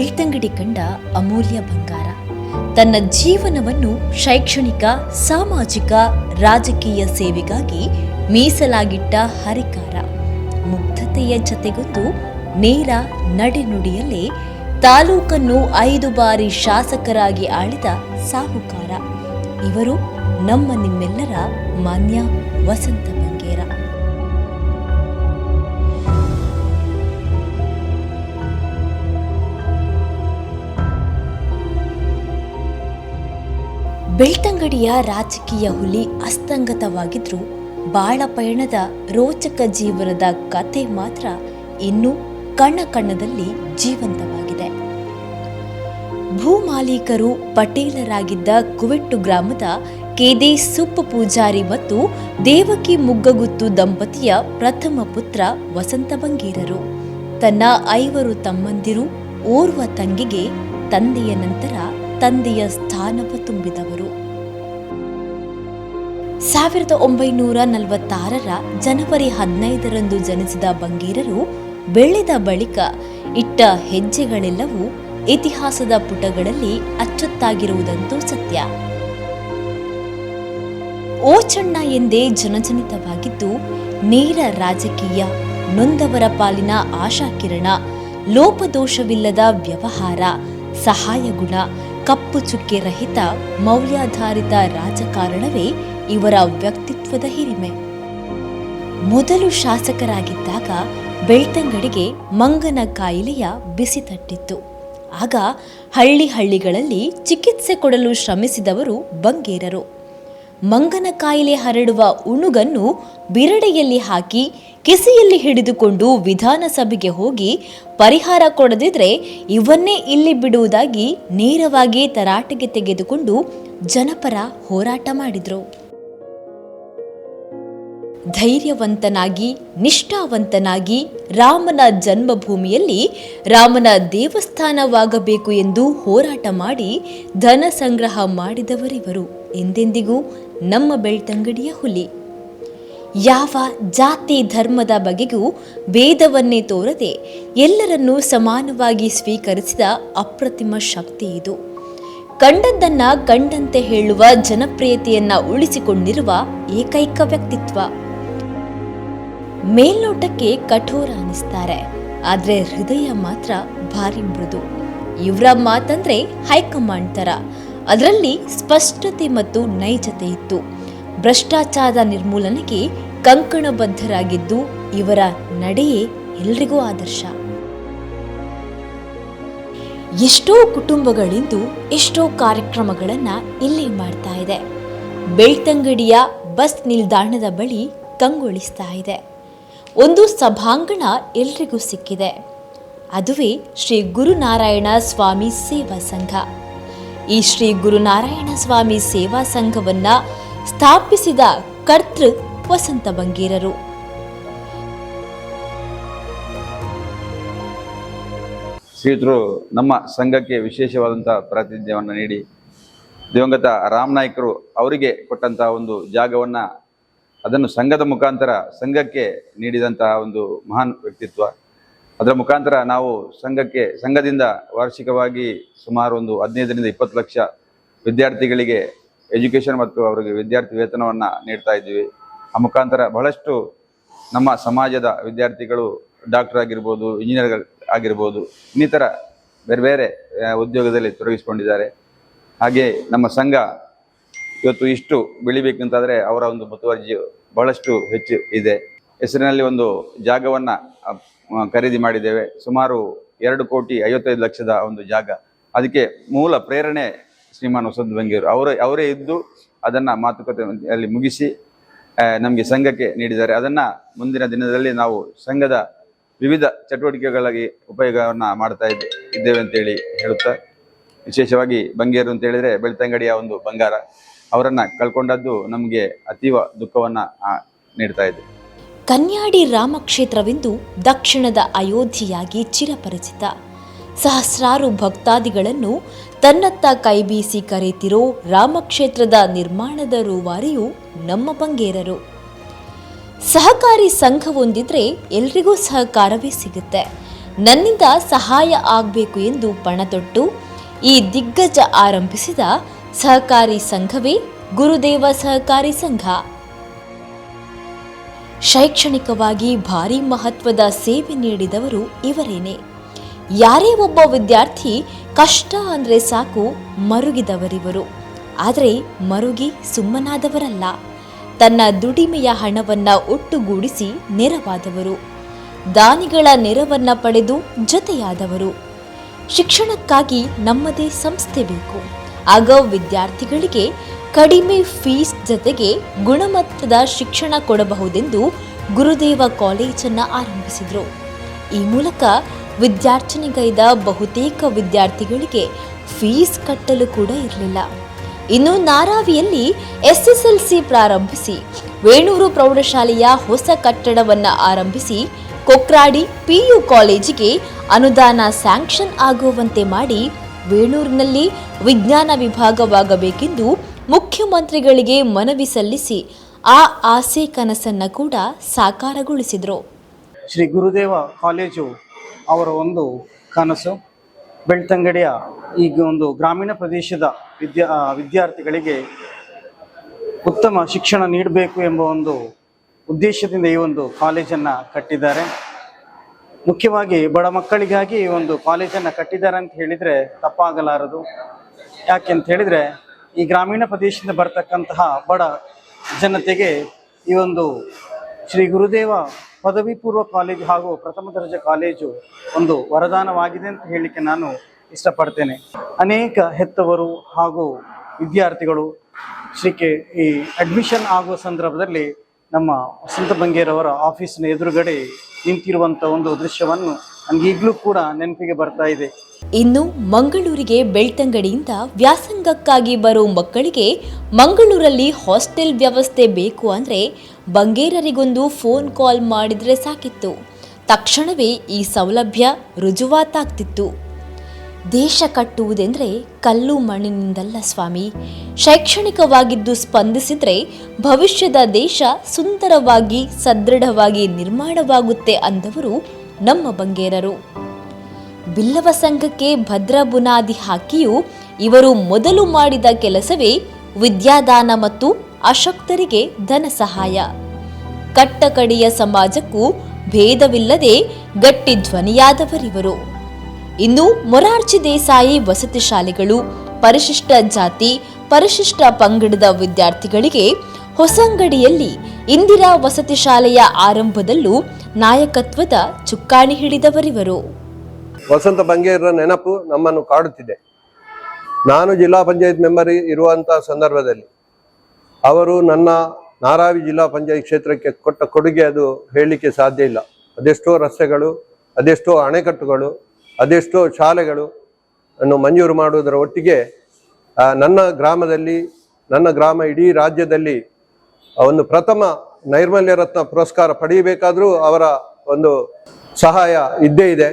ಬೆಳ್ತಂಗಡಿ ಕಂಡ ಅಮೂಲ್ಯ ಬಂಗಾರ. ತನ್ನ ಜೀವನವನ್ನು ಶೈಕ್ಷಣಿಕ, ಸಾಮಾಜಿಕ, ರಾಜಕೀಯ ಸೇವೆಗಾಗಿ ಮೀಸಲಾಗಿಟ್ಟ ಹರಿಕಾರ. ಮುಗ್ಧತೆಯ ಜತೆಗೊತ್ತು ನೇರ ನಡೆನುಡಿಯಲ್ಲೇ ತಾಲೂಕನ್ನು ಐದು ಬಾರಿ ಶಾಸಕರಾಗಿ ಆಳಿದ ಸಾಹುಕಾರ. ಇವರು ನಮ್ಮ ನಿಮ್ಮೆಲ್ಲರ ಮಾನ್ಯ ವಸಂತ ಬಂಗೇರ. ಬೆಳ್ತಂಗಡಿಯ ರಾಜಕೀಯ ಹುಲಿ ಅಸ್ತಂಗತವಾಗಿದ್ರೂ ಬಾಳ ಪಯಣದ ರೋಚಕ ಜೀವನದ ಕತೆ ಮಾತ್ರ ಇನ್ನೂ ಕಣ್ಣ ಕಣ್ಣದಲ್ಲಿ ಜೀವಂತವಾಗಿದೆ. ಭೂಮಾಲೀಕರು ಪಟೇಲರಾಗಿದ್ದ ಕುವೆಟ್ಟು ಗ್ರಾಮದ ಕೇದಿ ಸುಪ್ಪ ಪೂಜಾರಿ ಮತ್ತು ದೇವಕಿ ಮುಗ್ಗಗುತ್ತು ದಂಪತಿಯ ಪ್ರಥಮ ಪುತ್ರ ವಸಂತ ಬಂಗೀರರು. ತನ್ನ ಐವರು ತಮ್ಮಂದಿರು ಓರ್ವ ತಂಗಿಗೆ ತಂದೆಯ ನಂತರ ತಂದೆಯ ಸ್ಥಾನವ ತುಂಬಿದವರು. ಸಾವಿರದ ಒಂಬೈನೂರ ನಲವತ್ತಾರರ ಜನವರಿ ಹದಿನೈದರಂದು ಜನಿಸಿದ ಬಂಗೀರರು ಬೆಳೆದ ಬಳಿಕ ಇಟ್ಟ ಹೆಜ್ಜೆಗಳೆಲ್ಲವೂ ಇತಿಹಾಸದ ಪುಟಗಳಲ್ಲಿ ಅಚ್ಚೊತ್ತಾಗಿರುವುದಂತೂ ಸತ್ಯ. ಓಚಣ್ಣ ಎಂದೇ ಜನಜನಿತವಾಗಿದ್ದು, ನೇರ ರಾಜಕೀಯ, ನೊಂದವರ ಪಾಲಿನ ಆಶಾಕಿರಣ, ಲೋಪದೋಷವಿಲ್ಲದ ವ್ಯವಹಾರ ಸಹಾಯ ಗುಣ ಕಪ್ಪು ಚುಕ್ಕೆ ರಹಿತ, ಮೌಲ್ಯಾಧಾರಿತ ರಾಜಕಾರಣವೇ ಇವರ ವ್ಯಕ್ತಿತ್ವದ ಹಿರಿಮೆ. ಮೊದಲು ಶಾಸಕರಾಗಿದ್ದಾಗ ಬೆಳ್ತಂಗಡಿಗೆ ಮಂಗನ ಕಾಯಿಲೆಯ ಬಿಸಿ ತಟ್ಟಿತ್ತು. ಆಗ ಹಳ್ಳಿ ಹಳ್ಳಿಗಳಲ್ಲಿ ಚಿಕಿತ್ಸೆ ಕೊಡಲು ಶ್ರಮಿಸಿದವರು ಬಂಗೇರರು. ಮಂಗನ ಕಾಯಿಲೆ ಹರಡುವ ಉಣುಗನ್ನು ಬಿರಡೆಯಲ್ಲಿ ಹಾಕಿ ಕಿಸಿಯಲ್ಲಿ ಹಿಡಿದುಕೊಂಡು ವಿಧಾನಸಭೆಗೆ ಹೋಗಿ ಪರಿಹಾರ ಕೊಡದಿದ್ರೆ ಇವನ್ನೇ ಇಲ್ಲಿ ಬಿಡುವುದಾಗಿ ನೇರವಾಗಿ ತರಾಟೆಗೆ ತೆಗೆದುಕೊಂಡು ಜನಪರ ಹೋರಾಟ ಮಾಡಿದ್ರು. ಧೈರ್ಯವಂತನಾಗಿ, ನಿಷ್ಠಾವಂತನಾಗಿ ರಾಮನ ಜನ್ಮಭೂಮಿಯಲ್ಲಿ ರಾಮನ ದೇವಸ್ಥಾನವಾಗಬೇಕು ಎಂದು ಹೋರಾಟ ಮಾಡಿ ಧನ ಸಂಗ್ರಹ ಮಾಡಿದವರಿವರು. ಎಂದೆಂದಿಗೂ ನಮ್ಮ ಬೆಳ್ತಂಗಡಿಯ ಹುಲಿ. ಯಾವ ಜಾತಿ ಧರ್ಮದ ಬಗೆಗೂ ಭೇದವನ್ನೇ ತೋರದೆ ಎಲ್ಲರನ್ನೂ ಸಮಾನವಾಗಿ ಸ್ವೀಕರಿಸಿದ ಅಪ್ರತಿಮ ಶಕ್ತಿ ಇದು. ಕಂಡದ್ದನ್ನ ಕಂಡಂತೆ ಹೇಳುವ ಜನಪ್ರಿಯತೆಯನ್ನ ಉಳಿಸಿಕೊಂಡಿರುವ ಏಕೈಕ ವ್ಯಕ್ತಿತ್ವ. ಮೇಲ್ನೋಟಕ್ಕೆ ಕಠೋರ ಅನಿಸ್ತಾರೆ. ಆದ್ರೆ ಹೃದಯ ಮಾತ್ರ ಭಾರಿ ಮೃದು. ಇವರ ಮಾತಂದ್ರೆ ಹೈಕಮಾಂಡ್ ತರ. ಅದರಲ್ಲಿ ಸ್ಪಷ್ಟತೆ ಮತ್ತು ನೈಜತೆ ಇತ್ತು. ಭ್ರಷ್ಟಾಚಾರದ ನಿರ್ಮೂಲನೆಗೆ ಕಂಕಣಬದ್ಧರಾಗಿದ್ದು ಇವರ ನಡೆಯೇ ಎಲ್ರಿಗೂ ಆದರ್ಶ. ಎಷ್ಟೋ ಕುಟುಂಬಗಳಿಂದು ಎಷ್ಟೋ ಕಾರ್ಯಕ್ರಮಗಳನ್ನ ಇಲ್ಲಿ ಮಾಡ್ತಾ ಇದೆ. ಬೆಳ್ತಂಗಡಿಯ ಬಸ್ ನಿಲ್ದಾಣದ ಬಳಿ ಕಂಗೊಳಿಸ್ತಾ ಇದೆ. ಒಂದು ಸಭಾಂಗಣ ಎಲ್ರಿಗೂ ಸಿಕ್ಕಿದೆ. ಅದುವೇ ಶ್ರೀ ಗುರುನಾರಾಯಣ ಸ್ವಾಮಿ ಸೇವಾ ಸಂಘ. ಈ ಶ್ರೀ ಗುರುನಾರಾಯಣ ಸ್ವಾಮಿ ಸೇವಾ ಸಂಘವನ್ನ ಸ್ಥಾಪಿಸಿದ ಕರ್ತೃ ವಸಂತ ಬಂಗೀರರು. ಸ್ನೇಹಿತರು ನಮ್ಮ ಸಂಘಕ್ಕೆ ವಿಶೇಷವಾದಂಥ ಪ್ರಾತಿನಿಧ್ಯವನ್ನು ನೀಡಿ, ದಿವಂಗತ ರಾಮನಾಯ್ಕರು ಅವರಿಗೆ ಕೊಟ್ಟಂತಹ ಒಂದು ಜಾಗವನ್ನು ಅದನ್ನು ಸಂಘದ ಮುಖಾಂತರ ಸಂಘಕ್ಕೆ ನೀಡಿದಂತಹ ಒಂದು ಮಹಾನ್ ವ್ಯಕ್ತಿತ್ವ. ಅದರ ಮುಖಾಂತರ ನಾವು ಸಂಘಕ್ಕೆ, ಸಂಘದಿಂದ ವಾರ್ಷಿಕವಾಗಿ ಸುಮಾರು ಒಂದು ಹದಿನೈದರಿಂದ ಇಪ್ಪತ್ತು ಲಕ್ಷ ವಿದ್ಯಾರ್ಥಿಗಳಿಗೆ ಎಜುಕೇಷನ್ ಮತ್ತು ಅವರಿಗೆ ವಿದ್ಯಾರ್ಥಿ ವೇತನವನ್ನು ನೀಡ್ತಾ ಇದ್ದೀವಿ. ಆ ಮುಖಾಂತರ ಬಹಳಷ್ಟು ನಮ್ಮ ಸಮಾಜದ ವಿದ್ಯಾರ್ಥಿಗಳು ಡಾಕ್ಟರ್ ಆಗಿರ್ಬೋದು ಇಂಜಿನಿಯರ್ ಆಗಿರ್ಬೋದು, ಇನ್ನಿತರ ಬೇರೆ ಬೇರೆ ಉದ್ಯೋಗದಲ್ಲಿ ತೊಡಗಿಸಿಕೊಂಡಿದ್ದಾರೆ. ಹಾಗೆ ನಮ್ಮ ಸಂಘ ಇವತ್ತು ಇಷ್ಟು ಬೆಳಿಬೇಕಂತಾದರೆ ಅವರ ಒಂದು ಮುತುವರ್ಜಿ ಬಹಳಷ್ಟು ಹೆಚ್ಚು ಇದೆ. ಹೆಸರಿನಲ್ಲಿ ಒಂದು ಜಾಗವನ್ನು ಖರೀದಿ ಮಾಡಿದ್ದೇವೆ. ಸುಮಾರು ಎರಡು ಕೋಟಿ ಐವತ್ತೈದು ಲಕ್ಷದ ಒಂದು ಜಾಗ. ಅದಕ್ಕೆ ಮೂಲ ಪ್ರೇರಣೆ ಶ್ರೀಮಾನ್ ವಸಂತ ಬಂಗೇರು. ಅವರೇ ಅವರೇ ಇದ್ದು ಅದನ್ನು ಮಾತುಕತೆ ಅಲ್ಲಿ ಮುಗಿಸಿ ನಮಗೆ ಸಂಘಕ್ಕೆ ನೀಡಿದ್ದಾರೆ. ಅದನ್ನು ಮುಂದಿನ ದಿನದಲ್ಲಿ ನಾವು ಸಂಘದ ವಿವಿಧ ಚಟುವಟಿಕೆಗಳಾಗಿ ಉಪಯೋಗವನ್ನು ಮಾಡ್ತಾ ಇದ್ದೆ, ಇದ್ದೇವೆ ಅಂತೇಳಿ ಹೇಳುತ್ತಾ, ವಿಶೇಷವಾಗಿ ಬಂಗೇರು ಅಂತ ಹೇಳಿದರೆ ಬೆಳ್ತಂಗಡಿಯ ಒಂದು ಬಂಗಾರ. ಅವರನ್ನ ಕಳ್ಕೊಂಡದ್ದು ನಮಗೆ ಅತೀವ ದುಃಖವನ್ನ ನೀಡ್ತಾ ಇದೆ. ಕನ್ಯಾಡಿ ರಾಮಕ್ಷೇತ್ರವೆಂದು ದಕ್ಷಿಣದ ಅಯೋಧ್ಯೆಯಾಗಿ ಚಿರಪರಿಚಿತ. ಸಹಸ್ರಾರು ಭಕ್ತಾದಿಗಳನ್ನು ತನ್ನತ್ತ ಕೈಬೀಸಿ ಕರೆತಿರೋ ರಾಮಕ್ಷೇತ್ರದ ನಿರ್ಮಾಣದ ರೂವಾರಿಯು ನಮ್ಮ ಬಂಗೇರರು. ಸಹಕಾರಿ ಸಂಘವೊಂದಿದ್ರೆ ಎಲ್ರಿಗೂ ಸಹಕಾರವೇ ಸಿಗುತ್ತೆ. ನನ್ನಿಂದ ಸಹಾಯ ಆಗಬೇಕು ಎಂದು ಪಣತೊಟ್ಟು ಈ ದಿಗ್ಗಜ ಆರಂಭಿಸಿದ ಸಹಕಾರಿ ಸಂಘವೇ ಗುರುದೇವ ಸಹಕಾರಿ ಸಂಘ. ಶೈಕ್ಷಣಿಕವಾಗಿ ಭಾರಿ ಮಹತ್ವದ ಸೇವೆ ನೀಡಿದವರು ಇವರೇನೆ. ಯಾರೇ ಒಬ್ಬ ವಿದ್ಯಾರ್ಥಿ ಕಷ್ಟ ಅಂದ್ರೆ ಸಾಕು ಮರುಗಿದವರಿವರು. ಆದರೆ ಮರುಗಿ ಸುಮ್ಮನಾದವರಲ್ಲ. ತನ್ನ ದುಡಿಮೆಯ ಹಣವನ್ನ ಒಟ್ಟುಗೂಡಿಸಿ ನೆರವಾದವರು. ದಾನಿಗಳ ನೆರವನ್ನ ಪಡೆದು ಜೊತೆಯಾದವರು. ಶಿಕ್ಷಣಕ್ಕಾಗಿ ನಮ್ಮದೇ ಸಂಸ್ಥೆ ಬೇಕು. ಆಗ ವಿದ್ಯಾರ್ಥಿಗಳಿಗೆ ಕಡಿಮೆ ಫೀಸ್ ಜೊತೆಗೆ ಗುಣಮಟ್ಟದ ಶಿಕ್ಷಣ ಕೊಡಬಹುದೆಂದು ಗುರುದೇವ ಕಾಲೇಜನ್ನು ಆರಂಭಿಸಿದರು. ಈ ಮೂಲಕ ವಿದ್ಯಾರ್ಥಿನಿಗೈದ ಬಹುತೇಕ ವಿದ್ಯಾರ್ಥಿಗಳಿಗೆ ಫೀಸ್ ಕಟ್ಟಲು ಕೂಡ ಇರಲಿಲ್ಲ. ಇನ್ನು ನಾರಾವಿಯಲ್ಲಿ ಎಸ್ಎಸ್ಎಲ್ಸಿ ಪ್ರಾರಂಭಿಸಿ, ವೇಣೂರು ಪ್ರೌಢಶಾಲೆಯ ಹೊಸ ಕಟ್ಟಡವನ್ನು ಆರಂಭಿಸಿ, ಕೊಕ್ರಾಡಿ ಪಿಯು ಕಾಲೇಜಿಗೆ ಅನುದಾನ ಸ್ಯಾಂಕ್ಷನ್ ಆಗುವಂತೆ ಮಾಡಿ ವೇಣೂರಿನಲ್ಲಿ ವಿಜ್ಞಾನ ವಿಭಾಗವಾಗಬೇಕೆಂದು ಮುಖ್ಯಮಂತ್ರಿಗಳಿಗೆ ಮನವಿ ಸಲ್ಲಿಸಿ ಆ ಆಸೆ ಕನಸನ್ನು ಕೂಡ ಸಾಕಾರಗೊಳಿಸಿದರು. ಶ್ರೀ ಗುರುದೇವ ಕಾಲೇಜು ಅವರ ಒಂದು ಕನಸು. ಬೆಳ್ತಂಗಡಿಯ ಈಗ ಒಂದು ಗ್ರಾಮೀಣ ಪ್ರದೇಶದ ವಿದ್ಯಾ ವಿದ್ಯಾರ್ಥಿಗಳಿಗೆ ಉತ್ತಮ ಶಿಕ್ಷಣ ನೀಡಬೇಕು ಎಂಬ ಒಂದು ಉದ್ದೇಶದಿಂದ ಈ ಒಂದು ಕಾಲೇಜನ್ನು ಕಟ್ಟಿದ್ದಾರೆ. ಮುಖ್ಯವಾಗಿ ಬಡ ಮಕ್ಕಳಿಗಾಗಿ ಒಂದು ಕಾಲೇಜನ್ನು ಕಟ್ಟಿದ್ದಾರೆ ಅಂತ ಹೇಳಿದರೆ ತಪ್ಪಾಗಲಾರದು. ಯಾಕೆ ಅಂತ ಹೇಳಿದರೆ ಈ ಗ್ರಾಮೀಣ ಪ್ರದೇಶದಿಂದ ಬರ್ತಕ್ಕಂತಹ ಬಡ ಜನತೆಗೆ ಈ ಒಂದು ಶ್ರೀ ಗುರುದೇವ ಪದವಿ ಪೂರ್ವ ಕಾಲೇಜು ಹಾಗೂ ಪ್ರಥಮ ದರ್ಜೆ ಕಾಲೇಜು ಒಂದು ವರದಾನವಾಗಿದೆ ಅಂತ ಹೇಳಲಿಕ್ಕೆ ನಾನು ಇಷ್ಟಪಡ್ತೇನೆ. ಅನೇಕ ಹೆತ್ತವರು ಹಾಗೂ ವಿದ್ಯಾರ್ಥಿಗಳು ಶ್ರೀ ಈ ಅಡ್ಮಿಷನ್ ಆಗುವ ಸಂದರ್ಭದಲ್ಲಿ ನಮ್ಮ ವಸಂತ ಬಂಗೇರವರ ಆಫೀಸ್ನ ಎದುರುಗಡೆ ನಿಂತಿರುವಂತ ಒಂದು ದೃಶ್ಯವನ್ನು ನನಗೆ ಈಗಲೂ ಕೂಡ ನೆನಪಿಗೆ ಬರ್ತಾ ಇದೆ. ಇನ್ನು ಮಂಗಳೂರಿಗೆ ಬೆಳ್ತಂಗಡಿಯಿಂದ ವ್ಯಾಸಂಗಕ್ಕಾಗಿ ಬರೋ ಮಕ್ಕಳಿಗೆ ಮಂಗಳೂರಲ್ಲಿ ಹಾಸ್ಟೆಲ್ ವ್ಯವಸ್ಥೆ ಬೇಕು ಅಂದರೆ ಬಂಗೇರರಿಗೊಂದು ಫೋನ್ ಕಾಲ್ ಮಾಡಿದರೆ ಸಾಕಿತ್ತು. ತಕ್ಷಣವೇ ಈ ಸೌಲಭ್ಯ ರುಜುವಾತಾಗ್ತಿತ್ತು. ದೇಶ ಕಟ್ಟುವುದೆಂದ್ರೆ ಕಲ್ಲು ಮಣ್ಣಿನಿಂದಲ್ಲ ಸ್ವಾಮಿ. ಶೈಕ್ಷಣಿಕವಾಗಿದ್ದು ಸ್ಪಂದಿಸಿದ್ರೆ ಭವಿಷ್ಯದ ದೇಶ ಸುಂದರವಾಗಿ, ಸದೃಢವಾಗಿ ನಿರ್ಮಾಣವಾಗುತ್ತೆ ಅಂದವರು ನಮ್ಮ ಬಂಗೇರರು. ಬಿಲ್ಲವ ಸಂಘಕ್ಕೆ ಭದ್ರ ಬುನಾದಿ ಹಾಕಿಯೂ ಇವರು ಮೊದಲು ಮಾಡಿದ ಕೆಲಸವೇ ವಿದ್ಯಾದಾನ ಮತ್ತು ಅಶಕ್ತರಿಗೆ ಧನ ಸಹಾಯ. ಕಟ್ಟಕಡೆಯ ಸಮಾಜಕ್ಕೂ ಭೇದವಿಲ್ಲದೆ ಗಟ್ಟಿ ಧ್ವನಿಯಾದವರಿವರು. ಇನ್ನು ಮೊರಾರ್ಜಿ ದೇಸಾಯಿ ವಸತಿ ಶಾಲೆಗಳು, ಪರಿಶಿಷ್ಟ ಜಾತಿ, ಪರಿಶಿಷ್ಟ ಪಂಗಡದ ವಿದ್ಯಾರ್ಥಿಗಳಿಗೆ ಹೊಸಂಗಡಿಯಲ್ಲಿ ಇಂದಿರಾ ವಸತಿ ಶಾಲೆಯ ಆರಂಭದಲ್ಲೂ ನಾಯಕತ್ವದ ಚುಕ್ಕಾಣಿ ಹಿಡಿದವರಿವರು. ವಸಂತ ಬಂಗೇರ ನೆನಪು ನಮ್ಮನ್ನು ಕಾಡುತ್ತಿದೆ. ನಾನು ಜಿಲ್ಲಾ ಪಂಚಾಯತ್ ಮೆಂಬರ್ ಇರುವಂತಹ ಸಂದರ್ಭದಲ್ಲಿ ಅವರು ನನ್ನ ನಾರಾವಿ ಜಿಲ್ಲಾ ಪಂಚಾಯತ್ ಕ್ಷೇತ್ರಕ್ಕೆ ಕೊಟ್ಟ ಕೊಡುಗೆ ಅದು ಹೇಳಲಿಕ್ಕೆ ಸಾಧ್ಯ ಇಲ್ಲ. ಅದೆಷ್ಟೋ ರಸ್ತೆಗಳು, ಅದೆಷ್ಟೋ ಅಣೆಕಟ್ಟುಗಳು ಅದೆಷ್ಟೋ ಶಾಲೆಗಳು ಅನ್ನು ಮಂಜೂರು ಮಾಡುವುದರ ಒಟ್ಟಿಗೆ ನನ್ನ ಗ್ರಾಮದಲ್ಲಿ, ನನ್ನ ಗ್ರಾಮ ಇಡೀ ರಾಜ್ಯದಲ್ಲಿ ಒಂದು ಪ್ರಥಮ ನೈರ್ಮಲ್ಯ ರತ್ನ ಪುರಸ್ಕಾರ ಪಡೆಯಬೇಕಾದರೂ ಅವರ ಒಂದು ಸಹಾಯ ಇದ್ದೇ ಇದೆ.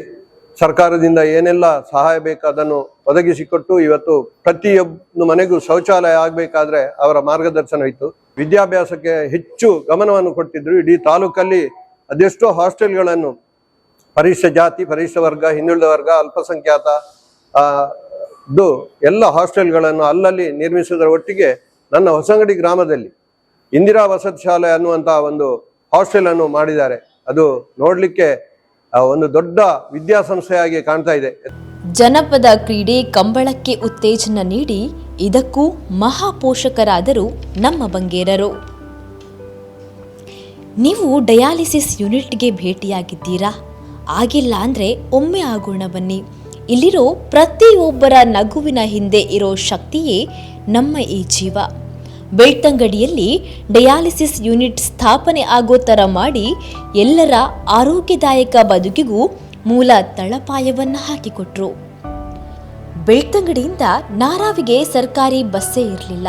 ಸರ್ಕಾರದಿಂದ ಏನೆಲ್ಲ ಸಹಾಯ ಬೇಕು ಅದನ್ನು ಒದಗಿಸಿಕೊಟ್ಟು ಇವತ್ತು ಪ್ರತಿಯೊಬ್ಬ ಮನೆಗೂ ಶೌಚಾಲಯ ಆಗಬೇಕಾದ್ರೆ ಅವರ ಮಾರ್ಗದರ್ಶನ ಇತ್ತು. ವಿದ್ಯಾಭ್ಯಾಸಕ್ಕೆ ಹೆಚ್ಚು ಗಮನವನ್ನು ಕೊಟ್ಟಿದ್ದರು ಇಡೀ ತಾಲೂಕಲ್ಲಿ ಅದೆಷ್ಟೋ ಹಾಸ್ಟೆಲ್ಗಳನ್ನು ಪರಿಶಿಷ್ಟ ಜಾತಿ ಪರಿಶಿಷ್ಟ ವರ್ಗ, ಹಿಂದುಳಿದ ವರ್ಗ, ಅಲ್ಪಸಂಖ್ಯಾತ ದು ಎಲ್ಲ ಹಾಸ್ಟೆಲ್ಗಳನ್ನು ಅಲ್ಲಲ್ಲಿ ನಿರ್ಮಿಸುವುದರ ಒಟ್ಟಿಗೆ ನನ್ನ ಹೊಸಂಗಡಿ ಗ್ರಾಮದಲ್ಲಿ ಇಂದಿರಾ ವಸತಿ ಶಾಲೆ ಅನ್ನುವಂತಹ ಒಂದು ಹಾಸ್ಟೆಲ್ ಅನ್ನು ಮಾಡಿದ್ದಾರೆ. ಅದು ನೋಡಲಿಕ್ಕೆ ಒಂದು ದೊಡ್ಡ ವಿದ್ಯಾಸಂಸ್ಥೆಯಾಗಿ ಕಾಣ್ತಾ ಇದೆ. ಜನಪದ ಕ್ರೀಡೆ ಕಂಬಳಕ್ಕೆ ಉತ್ತೇಜನ ನೀಡಿ ಇದಕ್ಕೂ ಮಹಾಪೋಷಕರಾದರು ನಮ್ಮ ಬಂಗೇರರು. ನೀವು ಡಯಾಲಿಸಿಸ್ ಯೂನಿಟ್ಗೆ ಭೇಟಿಯಾಗಿದ್ದೀರಾ? ಆಗಿಲ್ಲ ಅಂದ್ರೆ ಒಮ್ಮೆ ಆಗೋಣ ಬನ್ನಿ. ಇಲ್ಲಿರೋ ಪ್ರತಿಯೊಬ್ಬರ ನಗುವಿನ ಹಿಂದೆ ಇರೋ ಶಕ್ತಿಯೇ ನಮ್ಮ ಈ ಜೀವ. ಬೆಳ್ತಂಗಡಿಯಲ್ಲಿ ಡಯಾಲಿಸಿಸ್ ಯೂನಿಟ್ ಸ್ಥಾಪನೆ ಆಗೋ ಥರ ಮಾಡಿ ಎಲ್ಲರ ಆರೋಗ್ಯದಾಯಕ ಬದುಕಿಗೂ ಮೂಲ ತಳಪಾಯವನ್ನು ಹಾಕಿಕೊಟ್ರು. ಬೆಳ್ತಂಗಡಿಯಿಂದ ನಾರಾವಿಗೆ ಸರ್ಕಾರಿ ಬಸ್ಸೇ ಇರಲಿಲ್ಲ.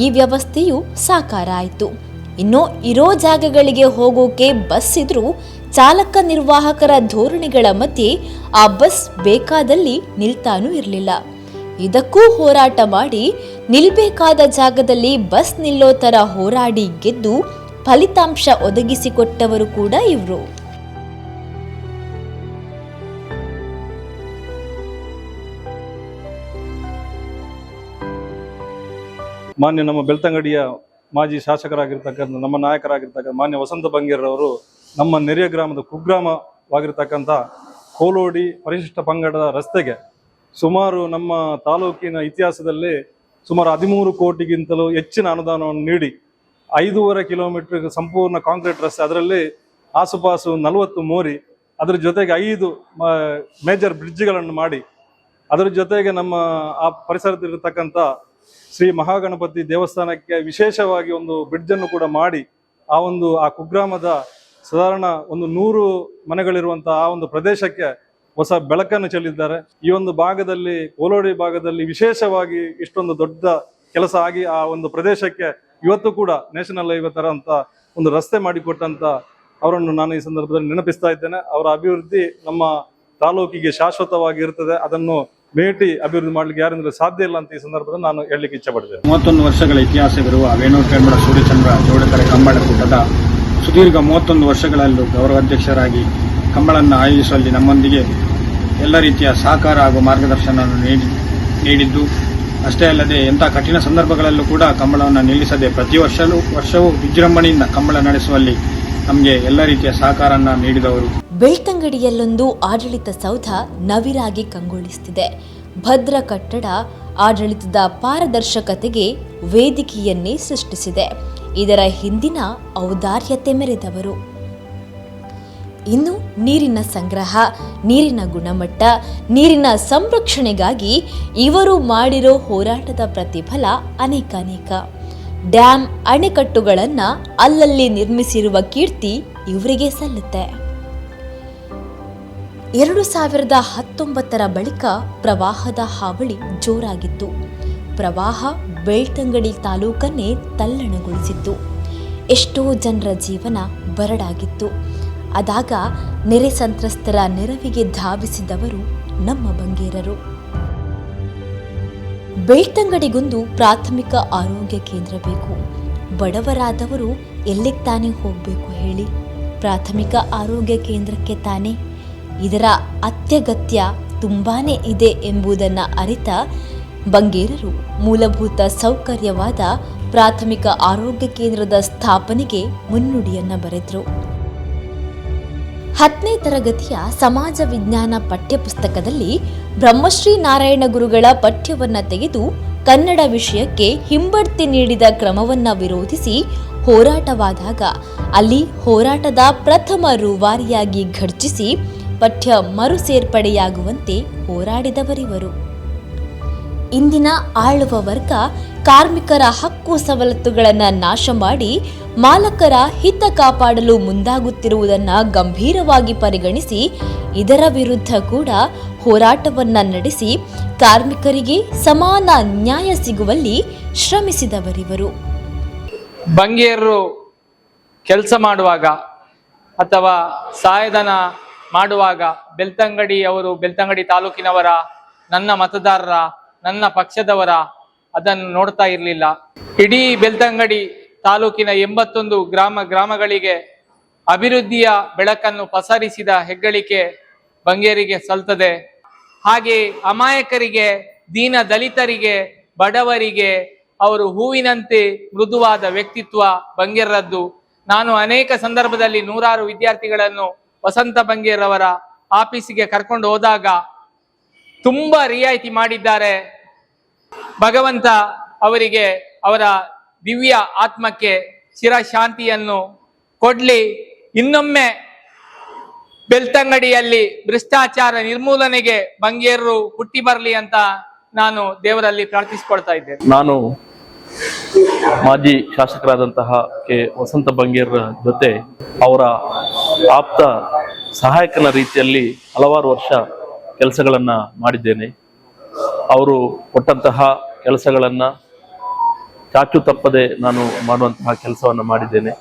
ಈ ವ್ಯವಸ್ಥೆಯು ಸಾಕಾರ ಆಯಿತು. ಇನ್ನು ಇರೋ ಜಾಗಗಳಿಗೆ ಹೋಗೋಕೆ ಬಸ್ ಇದ್ರೂ ಚಾಲಕ ನಿರ್ವಾಹಕರ ಧೋರಣೆಗಳ ಮಧ್ಯೆ ಆ ಬಸ್ ಬೇಕಾದಲ್ಲಿ ನಿಲ್ತಾನೂ ಇರಲಿಲ್ಲ. ಇದಕ್ಕೂ ಹೋರಾಟ ಮಾಡಿ ನಿಲ್ಬೇಕಾದ ಜಾಗದಲ್ಲಿ ಬಸ್ ನಿಲ್ಲೋ ಥರ ಹೋರಾಡಿ ಗೆದ್ದು ಫಲಿತಾಂಶ ಒದಗಿಸಿಕೊಟ್ಟವರು ಕೂಡ ಇವರು. ಮಾನ್ಯ ನಮ್ಮ ಬೆಳ್ತಂಗಡಿಯ ಮಾಜಿ ಶಾಸಕರಾಗಿರ್ತಕ್ಕಂಥ, ನಮ್ಮ ನಾಯಕರಾಗಿರ್ತಕ್ಕಂಥ ಮಾನ್ಯ ವಸಂತ ಬಂಗೇರವರು ನಮ್ಮ ನೆರೆಯ ಗ್ರಾಮದ ಕುಗ್ರಾಮವಾಗಿರ್ತಕ್ಕಂಥ ಕೋಲೋಡಿ ಪರಿಶಿಷ್ಟ ಪಂಗಡದ ರಸ್ತೆಗೆ ಸುಮಾರು ನಮ್ಮ ತಾಲೂಕಿನ ಇತಿಹಾಸದಲ್ಲಿ ಸುಮಾರು ಹದಿಮೂರು ಕೋಟಿಗಿಂತಲೂ ಹೆಚ್ಚಿನ ಅನುದಾನವನ್ನು ನೀಡಿ ಐದೂವರೆ ಕಿಲೋಮೀಟರ್ ಸಂಪೂರ್ಣ ಕಾಂಕ್ರೀಟ್ ರಸ್ತೆ. ಅದರಲ್ಲಿ ಆಸುಪಾಸು ನಲವತ್ತು ಮೋರಿ. ಅದರ ಜೊತೆಗೆ ಐದು ಮೇಜರ್ ಬ್ರಿಡ್ಜ್ಗಳನ್ನು ಮಾಡಿ. ಅದರ ಜೊತೆಗೆ ನಮ್ಮ, ಆ ಪರಿಸರದಲ್ಲಿರ್ತಕ್ಕಂಥ ಶ್ರೀ ಮಹಾಗಣಪತಿ ದೇವಸ್ಥಾನಕ್ಕೆ ವಿಶೇಷವಾಗಿ ಒಂದು ಬ್ರಿಡ್ಜನ್ನು ಕೂಡ ಮಾಡಿ ಆ ಒಂದು, ಆ ಕುಗ್ರಾಮದ ಸಾಧಾರಣ ಒಂದು ನೂರು ಮನೆಗಳಿರುವಂತಹ ಆ ಒಂದು ಪ್ರದೇಶಕ್ಕೆ ಹೊಸ ಬೆಳಕನ್ನು ಚೆಲ್ಲಿದ್ದಾರೆ. ಈ ಒಂದು ಭಾಗದಲ್ಲಿ, ಕೋಲೋಡಿ ಭಾಗದಲ್ಲಿ ವಿಶೇಷವಾಗಿ ಇಷ್ಟೊಂದು ದೊಡ್ಡ ಕೆಲಸ ಆಗಿ ಆ ಒಂದು ಪ್ರದೇಶಕ್ಕೆ ಇವತ್ತು ಕೂಡ ನ್ಯಾಷನಲ್ ಹೈವೇ ತರ ಅಂತ ಒಂದು ರಸ್ತೆ ಮಾಡಿಕೊಟ್ಟಂತ ಅವರನ್ನು ನಾನು ಈ ಸಂದರ್ಭದಲ್ಲಿ ನೆನಪಿಸ್ತಾ ಇದ್ದೇನೆ. ಅವರ ಅಭಿವೃದ್ಧಿ ನಮ್ಮ ತಾಲೂಕಿಗೆ ಶಾಶ್ವತವಾಗಿ ಇರ್ತದೆ. ಅದನ್ನು ಭೇಟಿ ಅಭಿವೃದ್ಧಿ ಮಾಡ್ಲಿಕ್ಕೆ ಯಾರಿಂದಲೂ ಸಾಧ್ಯ ಇಲ್ಲ ಅಂತ ಈ ಸಂದರ್ಭದಲ್ಲಿ ನಾನು ಹೇಳಲಿಕ್ಕೆ ಇಚ್ಛೆ ಪಡ್ತೇನೆ. ಮೂವತ್ತೊಂದು ವರ್ಷಗಳ ಇತಿಹಾಸವಿರುವ ವೇಣುಕೇಂದ್ರ ಸೂರ್ಯಚಂದ್ರ ಜೋಡಕರೆ ಕಂಬಳ ಕೂಟದ ಸುದೀರ್ಘ ಮೂವತ್ತೊಂದು ವರ್ಷಗಳಲ್ಲೂ ಗೌರವಾಧ್ಯಕ್ಷರಾಗಿ ಕಂಬಳನ್ನು ಆಯೋಜಿಸುವಲ್ಲಿ ನಮ್ಮೊಂದಿಗೆ ಎಲ್ಲ ರೀತಿಯ ಸಹಕಾರ ಹಾಗೂ ಮಾರ್ಗದರ್ಶನವನ್ನು ನೀಡಿ ನೀಡಿದ್ದು, ಅಷ್ಟೇ ಅಲ್ಲದೆ ಎಂಥ ಕಠಿಣ ಸಂದರ್ಭಗಳಲ್ಲೂ ಕೂಡ ಕಂಬಳವನ್ನು ನಿಲ್ಲಿಸದೆ ಪ್ರತಿ ವರ್ಷವೂ ವರ್ಷವೂ ವಿಜೃಂಭಣೆಯಿಂದ ಕಂಬಳ ನಡೆಸುವಲ್ಲಿ ನಮಗೆ ಎಲ್ಲ ರೀತಿಯ ಸಹಕಾರವನ್ನು ನೀಡಿದವರು. ಬೆಳ್ತಂಗಡಿಯಲ್ಲೊಂದು ಆಡಳಿತ ಸೌಧ ನವಿರಾಗಿ ಕಂಗೊಳಿಸುತ್ತಿದೆ ಭದ್ರ ಕಟ್ಟಡ ಆಡಳಿತದ ಪಾರದರ್ಶಕತೆಗೆ ವೇದಿಕೆಯನ್ನೇ ಸೃಷ್ಟಿಸಿದೆ. ಇದರ ಹಿಂದಿನ ಔದಾರ್ಯತೆ ಮೆರೆದವರು. ಇನ್ನು ನೀರಿನ ಸಂಗ್ರಹ, ನೀರಿನ ಗುಣಮಟ್ಟ, ನೀರಿನ ಸಂರಕ್ಷಣೆಗಾಗಿ ಇವರು ಮಾಡಿರೋ ಹೋರಾಟದ ಪ್ರತಿಫಲ ಅನೇಕ ಅನೇಕ ಡ್ಯಾಂ ಅಣೆಕಟ್ಟುಗಳನ್ನು ಅಲ್ಲಲ್ಲಿ ನಿರ್ಮಿಸಿರುವ ಕೀರ್ತಿ ಇವರಿಗೆ ಸಲ್ಲುತ್ತೆ. ಎರಡು ಸಾವಿರದ ಹತ್ತೊಂಬತ್ತರ ಬಳಿಕ ಪ್ರವಾಹದ ಹಾವಳಿ ಜೋರಾಗಿತ್ತು. ಪ್ರವಾಹ ಬೆಳ್ತಂಗಡಿ ತಾಲೂಕನ್ನೇ ತಲ್ಲಣಗೊಳಿಸಿತ್ತು. ಎಷ್ಟೋ ಜನರ ಜೀವನ ಬರಡಾಗಿತ್ತು. ಅದಾಗ ನೆರೆ ಸಂತ್ರಸ್ತರ ನೆರವಿಗೆ ಧಾವಿಸಿದವರು ನಮ್ಮ ಬಂಗೇರರು. ಬೆಳ್ತಂಗಡಿಗೊಂದು ಪ್ರಾಥಮಿಕ ಆರೋಗ್ಯ ಕೇಂದ್ರ ಬೇಕು. ಬಡವರಾದವರು ಎಲ್ಲಿಗೆ ತಾನೇ ಹೋಗಬೇಕು ಹೇಳಿ. ಪ್ರಾಥಮಿಕ ಆರೋಗ್ಯ ಕೇಂದ್ರಕ್ಕೆ ತಾನೇ ಇದರ ಅತ್ಯಗತ್ಯ ತುಂಬಾ ಇದೆ ಎಂಬುದನ್ನು ಅರಿತ ಬಂಗೇರರು ಮೂಲಭೂತ ಸೌಕರ್ಯವಾದ ಪ್ರಾಥಮಿಕ ಆರೋಗ್ಯ ಕೇಂದ್ರದ ಸ್ಥಾಪನೆಗೆ ಮುನ್ನುಡಿಯನ್ನು ಬರೆದರು. ಹತ್ತನೇ ತರಗತಿಯ ಸಮಾಜ ವಿಜ್ಞಾನ ಪಠ್ಯಪುಸ್ತಕದಲ್ಲಿ ಬ್ರಹ್ಮಶ್ರೀ ನಾರಾಯಣ ಗುರುಗಳ ಪಠ್ಯವನ್ನ ತೆಗೆದು ಕನ್ನಡ ವಿಷಯಕ್ಕೆ ಹಿಂಬಡ್ತಿ ನೀಡಿದ ಕ್ರಮವನ್ನ ವಿರೋಧಿಸಿ ಹೋರಾಟವಾದಾಗ ಅಲ್ಲಿ ಹೋರಾಟದ ಪ್ರಥಮ ರೂವಾರಿಯಾಗಿ ಘರ್ಜಿಸಿ ಪಠ್ಯ ಮರು ಸೇರ್ಪಡೆಯಾಗುವಂತೆ ಹೋರಾಡಿದವರಿವರು. ಇಂದಿನ ಆಳುವ ವರ್ಗ ಕಾರ್ಮಿಕರ ಹಕ್ಕು ಸವಲತ್ತುಗಳನ್ನು ನಾಶ ಮಾಡಿ ಮಾಲಕರ ಹಿತ ಕಾಪಾಡಲು ಮುಂದಾಗುತ್ತಿರುವುದನ್ನು ಗಂಭೀರವಾಗಿ ಪರಿಗಣಿಸಿ ಇದರ ವಿರುದ್ಧ ಕೂಡ ಹೋರಾಟವನ್ನ ನಡೆಸಿ ಕಾರ್ಮಿಕರಿಗೆ ಸಮಾನ ನ್ಯಾಯ ಸಿಗುವಲ್ಲಿ ಶ್ರಮಿಸಿದವರಿವರು. ಬಂಗಿಯರು ಕೆಲಸ ಮಾಡುವಾಗ ಅಥವಾ ಸಹಾಯಧನ ಮಾಡುವಾಗ ಬೆಳ್ತಂಗಡಿ ಅವರು ಬೆಳ್ತಂಗಡಿ ತಾಲೂಕಿನವರ, ನನ್ನ ಮತದಾರರ, ನನ್ನ ಪಕ್ಷದವರ ಅದನ್ನು ನೋಡ್ತಾ ಇರಲಿಲ್ಲ. ಇಡೀ ಬೆಳ್ತಂಗಡಿ ತಾಲೂಕಿನ ಎಂಬತ್ತೊಂದು ಗ್ರಾಮ ಗ್ರಾಮಗಳಿಗೆ ಅಭಿವೃದ್ಧಿಯ ಬೆಳಕನ್ನು ಪಸರಿಸಿದ ಹೆಗ್ಗಳಿಕೆ ಬಂಗೇರಿಗೆ ಸಲ್ತದೆ. ಹಾಗೆ ಅಮಾಯಕರಿಗೆ, ದೀನ ದಲಿತರಿಗೆ, ಬಡವರಿಗೆ ಅವರು ಹೂವಿನಂತೆ ಮೃದುವಾದ ವ್ಯಕ್ತಿತ್ವ ಬಂಗೇರದ್ದು ನಾನು ಅನೇಕ ಸಂದರ್ಭದಲ್ಲಿ ನೂರಾರು ವಿದ್ಯಾರ್ಥಿಗಳನ್ನು ವಸಂತ ಬಂಗೇರವರ ಆಫೀಸಿಗೆ ಕರ್ಕೊಂಡು ಹೋದಾಗ ತುಂಬಾ ರಿಯಾಯಿತಿ ಮಾಡಿದ್ದಾರೆ. ಭಗವಂತ ಅವರಿಗೆ ಅವರ ದಿವ್ಯ ಆತ್ಮಕ್ಕೆ ಚಿರಶಾಂತಿಯನ್ನು ಕೊಡ್ಲಿ. ಇನ್ನೊಮ್ಮೆ ಬೆಳ್ತಂಗಡಿಯಲ್ಲಿ ಭ್ರಷ್ಟಾಚಾರ ನಿರ್ಮೂಲನೆಗೆ ಬಂಗೇರರು ಹುಟ್ಟಿ ಬರಲಿ ಅಂತ ನಾನು ದೇವರಲ್ಲಿ ಪ್ರಾರ್ಥಿಸಿಕೊಳ್ತಾ ಇದ್ದೇನೆ. ನಾನು ಮಾಜಿ ಶಾಸಕರಾದಂತಹ ಕೆ. ವಸಂತ ಬಂಗೇರ್ ಜೊತೆ ಅವರ ಆಪ್ತ ಸಹಾಯಕನ ರೀತಿಯಲ್ಲಿ ಹಲವಾರು ವರ್ಷ ಕೆಲಸಗಳನ್ನು ಮಾಡಿದ್ದೇನೆ. ಅವರು ಕೊಟ್ಟಂತಹ ಕೆಲಸಗಳನ್ನು ಚಾಚು ತಪ್ಪದೆ ನಾನು ಮಾಡುವಂತಹ ಕೆಲಸವನ್ನು ಮಾಡಿದ್ದೇನೆ.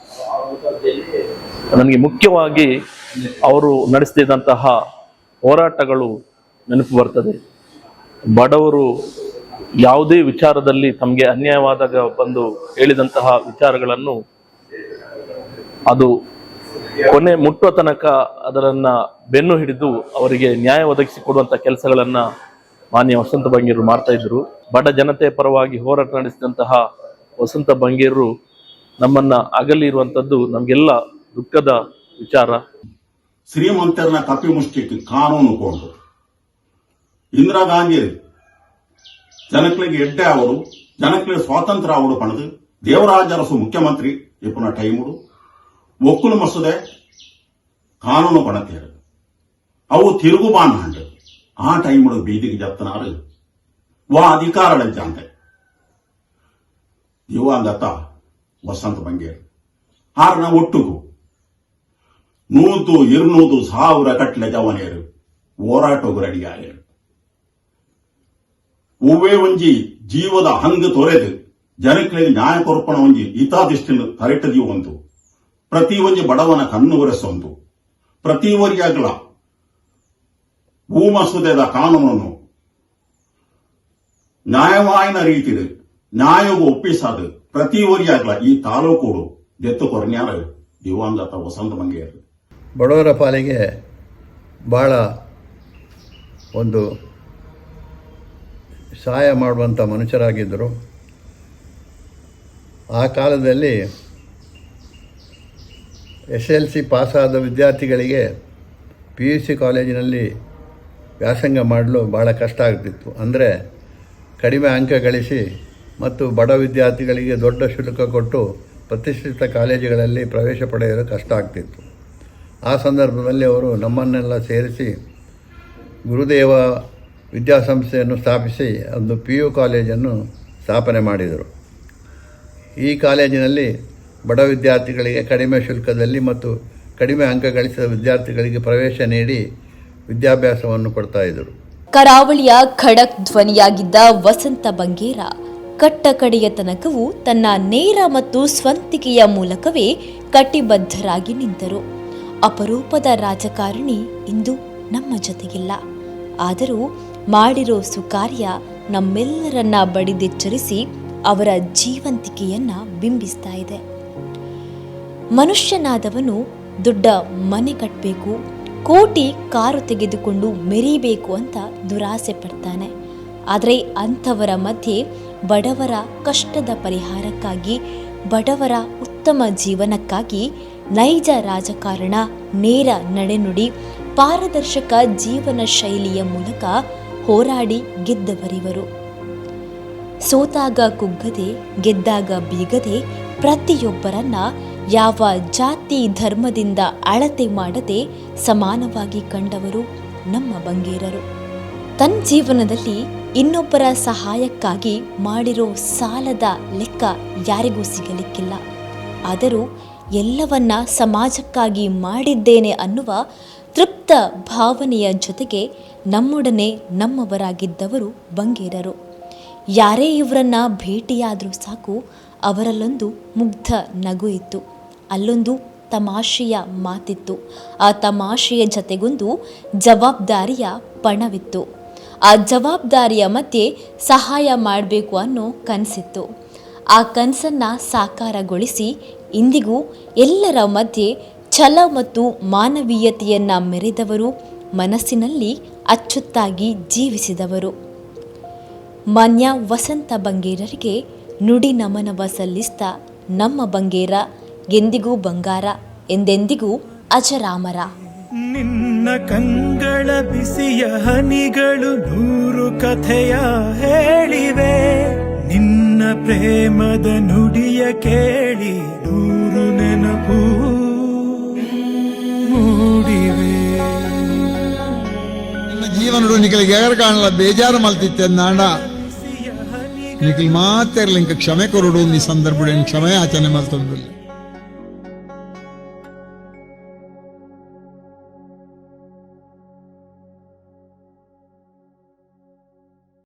ನನಗೆ ಮುಖ್ಯವಾಗಿ ಅವರು ನಡೆಸ್ತಿದ್ದಂತಹ ಹೋರಾಟಗಳು ನೆನಪು ಬರ್ತದೆ. ಬಡವರು ಯಾವುದೇ ವಿಚಾರದಲ್ಲಿ ತಮಗೆ ಅನ್ಯಾಯವಾದಾಗ ಬಂದು ಹೇಳಿದಂತಹ ವಿಚಾರಗಳನ್ನು ಅದು ಕೊನೆ ಮುಟ್ಟುವ ತನಕ ಅದರನ್ನ ಬೆನ್ನು ಹಿಡಿದು ಅವರಿಗೆ ನ್ಯಾಯ ಒದಗಿಸಿ ಕೊಡುವಂತ ಕೆಲಸಗಳನ್ನ ಮಾನ್ಯ ವಸಂತ ಬಂಗೀರು ಮಾಡ್ತಾ ಇದ್ರು. ಬಡ ಜನತೆ ಪರವಾಗಿ ಹೋರಾಟ ನಡೆಸಿದಂತಹ ವಸಂತ ಬಂಗೀರು ನಮ್ಮನ್ನ ಅಗಲಿ ಇರುವಂತದ್ದು ನಮಗೆಲ್ಲ ದುಃಖದ ವಿಚಾರ. ಶ್ರೀಮಂತರನ್ನ ಕಪ್ಪಿ ಮುಷ್ಟಿ ಕಾನೂನು ಕೊಡು ಇಂದಿರಾ ಗಾಂಧಿ ಜನಗಳಿಗೆ ಎಡ್ಡೆ ಅವರು ಜನಕ್ಲಿಗೆ ಸ್ವಾತಂತ್ರ್ಯ ಅವರು ಪಣದು. ದೇವರಾಜ ಅರಸು ಮುಖ್ಯಮಂತ್ರಿ, ಇಪ್ಪನ ಟೈಮುಡು. ಒಕ್ಕಲು ಮಸೂದೆ, ಕಾನೂನು ಪಣತೇರು ಅವು ತಿರುಗುಬಾನ್ ಹಂಡು ಆ ಟೈಮುಡು ಬೀದಿಗೆ ಜತ್ತನಾರು ವಾ ಅಧಿಕಾರಗಳಂತೆ ಯುವಾಂಗತ ವಸಂತ ಬಂಗೇರು. ಆರ್ನ ಒಟ್ಟುಗು. ನೂತು, ಇರುನೂತು ಸಾವಿರ ಕಟ್ಲೆ ಜವನೇರು. ಹೋರಾಟಗೂ ರೆಡಿಯಾಗಿರು ಒವ್ವೇ ಒಂಜಿ ಜೀವದ ಹಂಗ ತೊರೆದು ಜನಕ್ಕೆ ನ್ಯಾಯ ಕೊರ್ಪಣ ಒಂಜಿ ಹಿತಾದಿಷ್ಟಿನ ತರಟದಿಯು ಒಂದು ಪ್ರತಿ ಒಂಜಿ ಬಡವನ ಕಣ್ಣು ಒರೆಸೊಂದು ಪ್ರತಿ ಒರಿಯಾಗಲ ಭೂಮಸುದೆದ ಕಾನೂನನ್ನು ನ್ಯಾಯವಾಯಿನ ರೀತಿಡು ನ್ಯಾಯವು ಒಪ್ಪಿಸಾದ ಪ್ರತಿ ಒರಿಯಾಗಲ ಈ ತಾಲೂಕುಡು ದೆತ್ತು ಕೊರನ್ಯಾರ ದಿವಂಗತ ವಸಂತ ಮಂಗೇರು ಬಡವರ ಪಾಲಿಗೆ ಬಹಳ ಒಂದು ಸಹಾಯ ಮಾಡುವಂಥ ಮನುಷ್ಯರಾಗಿದ್ದರು. ಆ ಕಾಲದಲ್ಲಿ ಎಸ್ ಎಲ್ ಸಿ ಪಾಸಾದ ವಿದ್ಯಾರ್ಥಿಗಳಿಗೆ ಪಿ ಯು ಸಿ ಕಾಲೇಜಿನಲ್ಲಿ ವ್ಯಾಸಂಗ ಮಾಡಲು ಭಾಳ ಕಷ್ಟ ಆಗ್ತಿತ್ತು. ಅಂದರೆ ಕಡಿಮೆ ಅಂಕ ಗಳಿಸಿ ಮತ್ತು ಬಡ ವಿದ್ಯಾರ್ಥಿಗಳಿಗೆ ದೊಡ್ಡ ಶುಲ್ಕ ಕೊಟ್ಟು ಪ್ರತಿಷ್ಠಿತ ಕಾಲೇಜುಗಳಲ್ಲಿ ಪ್ರವೇಶ ಪಡೆಯಲು ಕಷ್ಟ ಆಗ್ತಿತ್ತು. ಆ ಸಂದರ್ಭದಲ್ಲಿ ಅವರು ನಮ್ಮನ್ನೆಲ್ಲ ಸೇರಿಸಿ ಗುರುದೇವ ವಿದ್ಯಾಸಂಸ್ಥೆಯನ್ನು ಸ್ಥಾಪಿಸಿ ಒಂದು ಪಿ ಯು ಕಾಲೇಜನ್ನು ಸ್ಥಾಪನೆ ಮಾಡಿದರು. ಈ ಕಾಲೇಜಿನಲ್ಲಿ ಬಡ ವಿದ್ಯಾರ್ಥಿಗಳಿಗೆ ಕಡಿಮೆ ಶುಲ್ಕದಲ್ಲಿ ಮತ್ತು ಕಡಿಮೆ ಅಂಕ ಗಳಿಸಿದ ವಿದ್ಯಾರ್ಥಿಗಳಿಗೆ ಪ್ರವೇಶ ನೀಡಿ ವಿದ್ಯಾಭ್ಯಾಸವನ್ನು ಕೊಡ್ತಾಯಿದ್ದರು ಕರಾವಳಿಯ ಖಡಕ್ ಧ್ವನಿಯಾಗಿದ್ದ ವಸಂತ ಬಂಗೇರ ಕಟ್ಟ ಕಡೆಯ ತನಕವೂ ತನ್ನ ನೇರ ಮತ್ತು ಸ್ವಂತಿಕೆಯ ಮೂಲಕವೇ ಕಟಿಬದ್ಧರಾಗಿ ನಿಂತರು. ಅಪರೂಪದ ರಾಜಕಾರಣಿ ಇಂದು ನಮ್ಮ ಜೊತೆಗಿಲ್ಲ. ಆದರೂ ಮಾಡಿರೋ ಸುಕಾರ್ಯ ನಮ್ಮೆಲ್ಲರನ್ನ ಬಡಿದೆಚ್ಚರಿಸಿ ಅವರ ಜೀವಂತಿಕೆಯನ್ನ ಬಿಂಬಿಸ್ತಾ ಇದೆ. ಮನುಷ್ಯನಾದವನು ದೊಡ್ಡ ಮನೆ ಕಟ್ಟಬೇಕು ಕೋಟಿ ಕಾರು ತೆಗೆದುಕೊಂಡು ಮೆರೀಬೇಕು ಅಂತ ದುರಾಸೆ ಪಡ್ತಾನೆ. ಆದರೆ ಅಂಥವರ ಮಧ್ಯೆ ಬಡವರ ಕಷ್ಟದ ಪರಿಹಾರಕ್ಕಾಗಿ, ಬಡವರ ಉತ್ತಮ ಜೀವನಕ್ಕಾಗಿ ನೈಜ ರಾಜಕಾರಣ, ನೇರ ನಡೆನುಡಿ, ಪಾರದರ್ಶಕ ಜೀವನ ಶೈಲಿಯ ಮೂಲಕ ಹೋರಾಡಿ ಗೆದ್ದವರಿವರು. ಸೋತಾಗ ಕುಗ್ಗದೆ, ಗೆದ್ದಾಗ ಬೀಗದೆ ಪ್ರತಿಯೊಬ್ಬರನ್ನ ಯಾವ ಜಾತಿ ಧರ್ಮದಿಂದ ಅಳತೆ ಮಾಡದೆ ಸಮಾನವಾಗಿ ಕಂಡವರು ನಮ್ಮ ಬಂಗೇರರು. ತನ್ನ ಜೀವನದಲ್ಲಿ ಇನ್ನೊಬ್ಬರ ಸಹಾಯಕ್ಕಾಗಿ ಮಾಡಿರೋ ಸಾಲದ ಲೆಕ್ಕ ಯಾರಿಗೂ ಸಿಗಲಿಕ್ಕಿಲ್ಲ. ಆದರೂ ಎಲ್ಲವನ್ನ ಸಮಾಜಕ್ಕಾಗಿ ಮಾಡಿದ್ದೇನೆ ಅನ್ನುವ ತೃಪ್ತ ಭಾವನೆಯ ಜೊತೆಗೆ ನಮ್ಮೊಡನೆ ನಮ್ಮವರಾಗಿದ್ದವರು ಬಂಗೇರರು. ಯಾರೇ ಇವರನ್ನ ಭೇಟಿಯಾದರೂ ಸಾಕು, ಅವರಲ್ಲೊಂದು ಮುಗ್ಧ ನಗು ಇತ್ತು. ಅಲ್ಲೊಂದು ತಮಾಷೆಯ ಮಾತಿತ್ತು. ಆ ತಮಾಷೆಯ ಜತೆಗೊಂದು ಜವಾಬ್ದಾರಿಯ ಪಣವಿತ್ತು. ಆ ಜವಾಬ್ದಾರಿಯ ಮಧ್ಯೆ ಸಹಾಯ ಮಾಡಬೇಕು ಅನ್ನೋ ಕನಸಿತ್ತು. ಆ ಕನಸನ್ನು ಸಾಕಾರಗೊಳಿಸಿ ಇಂದಿಗೂ ಎಲ್ಲರ ಮಧ್ಯೆ ಛಲ ಮತ್ತು ಮಾನವೀಯತೆಯನ್ನು ಮೆರೆದವರು ಮನಸ್ಸಿನಲ್ಲಿ ಅಚ್ಚುತ್ತಾಗಿ ಜೀವಿಸಿದವರು. ಮಾನ್ಯ ವಸಂತ ಬಂಗೇರರಿಗೆ ನುಡಿ ನಮನವ ಸಲ್ಲಿಸ್ತಾ ನಮ್ಮ ಬಂಗೇರ, ಎಂದಿಗೂ ಬಂಗಾರ, ಎಂದೆಂದಿಗೂ ಅಜರಾಮರ. ನಿನ್ನ ಕಂಗಳ ಬಿಸಿಯ ಹನಿಗಳು ನೂರು ಕಥೆಯ ಹೇಳಿವೆ. ನಿನ್ನ ಪ್ರೇಮದ ನುಡಿಯ ಕೇಳಿ ನೂರು ನೆನಪು ಮೂಡಿವೆ. ಜೀವನಡು ನಿಖಲಿಗೆ ಎಗರ ಕಾಣಲ ಬೇಜಾರು ಮಲ್ತಿತ್ತೆ ನಾಡ. ನಿಖಿಲ್ ಮಾತ್ರ ಕ್ಷಮೆ ಕೊರಡು ಈ ಸಂದರ್ಭ ಕ್ಷಮೆ ಆಚರಣೆ